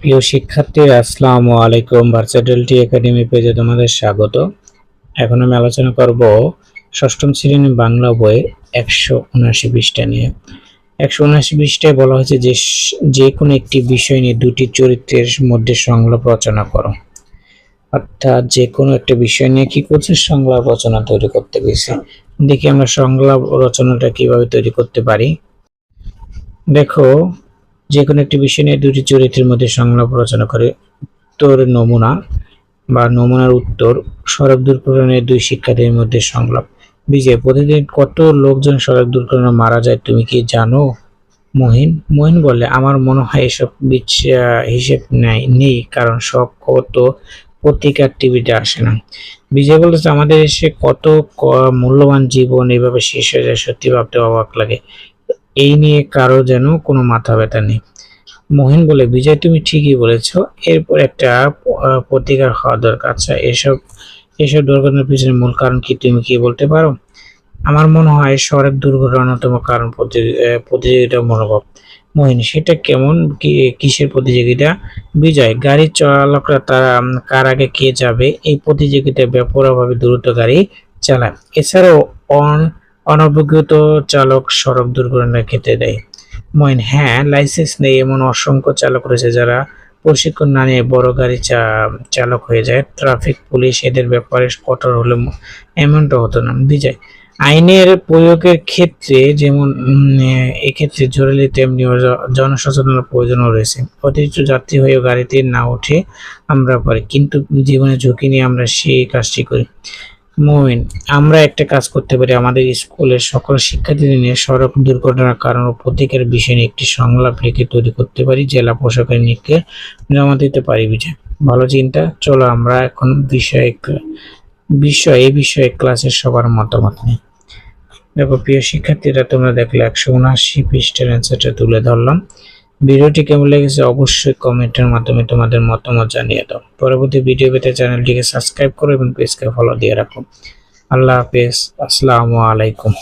প্রিয় শিক্ষার্থী, আসসালামু আলাইকুম। ভার্সাটিলিটি একাডেমি পেজে তোমাদের স্বাগত। এখন আমি আলোচনা করব ষষ্ঠম শ্রেণি বাংলা বইয়ের একশো উনআশি পৃষ্ঠা নিয়ে। একশো উনআশি পৃষ্ঠায় বলা হয়েছে যে যে কোনো একটি বিষয় নিয়ে দুটি চরিত্রের মধ্যে সংলাপ রচনা করো। অর্থাৎ যে কোনো একটা বিষয় নিয়ে কি করছে? সংলাপ রচনা তৈরি করতে গেছে। দেখি আমরা সংলাপ রচনাটা কীভাবে তৈরি করতে পারি। দেখো যে কোনো একটি বিষয় নিয়ে দুটি চরিত্রের মধ্যে সংলাপ রচনা করে। উত্তর নমুনা বা নমুনার উত্তর, সড়ক দুর্ঘটনায় দুই শিক্ষার্থীর মধ্যে সংলাপ। বিজয়, প্রতিদিন কত লোকজন সড়ক দুর্ঘটনা মারা যায় তুমি কি জানো? মহিন মহিন বলে, আমার মনে হয় এসব হিসেব নাই, নেই, কারণ সব কত তো পত্রিকার টিভিতে আসে না। বিজয় বলেছে, আমাদের এসে কত মূল্যবান জীবন এইভাবে শেষ হয়ে যায়, সত্যি ভাবতে অবাক লাগে। এই নিয়ে কারও যেন কোনো মাথা ব্যথা নেই। মহিন বলে, বিজয়, তুমি ঠিকই বলেছ। এরপর একটা প্রতিকার হওয়া দরকার। আচ্ছা এসব এসব দুর্ঘটনার পিছনে মূল কারণ কি তুমি কি বলতে পারো? আমার মনে হয় সড়ক দুর্ঘটনার অন্যতম কারণ প্রতি- প্রতিযোগিতা মনোভাব। মহিন, সেটা কেমন? কিসের প্রতিযোগিতা? বিজয় গাড়ির চালকরা তারা কার আগে কে যাবে? এই প্রতিযোগিতায় ব্যাপকভাবে দ্রুত গাড়ি চালায়। এছাড়াও অন অনভিজ্ঞত চালক সড়ক দুর্ঘটনার ক্ষেত্রে দেয়। মইন হ্যাঁ লাইসেন্স নেই, এমন অসংখ্য চালক রয়েছে যারা প্রশিক্ষণ না নিয়ে বড় গাড়ি চালক হয়ে যায়। ট্রাফিক, পুলিশ এদের ব্যাপারে কঠোর হলে এমনটা হতো না। বিজয়, আইনের প্রয়োগের ক্ষেত্রে যেমন এক্ষেত্রে জরুরি তেমনি জনসচেতনার প্রয়োজনও রয়েছে। অতিরিক্ত যাত্রী হয়েও গাড়িতে না উঠে আমরা পারি, কিন্তু জীবনে ঝুঁকি নিয়ে আমরা সেই কাজটি করি। মোমিন, আমরা একটা কাজ করতে পারি। আমাদের স্কুলের সকল শিক্ষার্থীদের নিয়ে সড়ক দুর্ঘটনার কারণ ও প্রতীকের বিষয় নিয়ে একটি সংলাপ লিখে তৈরি করতে পারি, জেলা পোশাকের নিকে জমা দিতে পারি বিজয় ভালো চিন্তা, চলো আমরা এখন বিষয় বিষয়, এই বিষয়ে ক্লাসের সবার মতামত নিই। দেখো, প্রিয় শিক্ষার্থীরা, তোমরা দেখলে একশো উনআশি পৃষ্ঠার অ্যান্সারটা তুলে ধরলাম। ভিডিওটি কেমন লেগেছে অবশ্যই কমেন্টের মাধ্যমে তোমাদের মতামত জানিয়ে দাও। পরবর্তী ভিডিও পেতে চ্যানেলটিকে সাবস্ক্রাইব করো এবং পেজকে ফলো দিয়ে রাখো। আল্লাহ হাফেজ। আসসালামু আলাইকুম।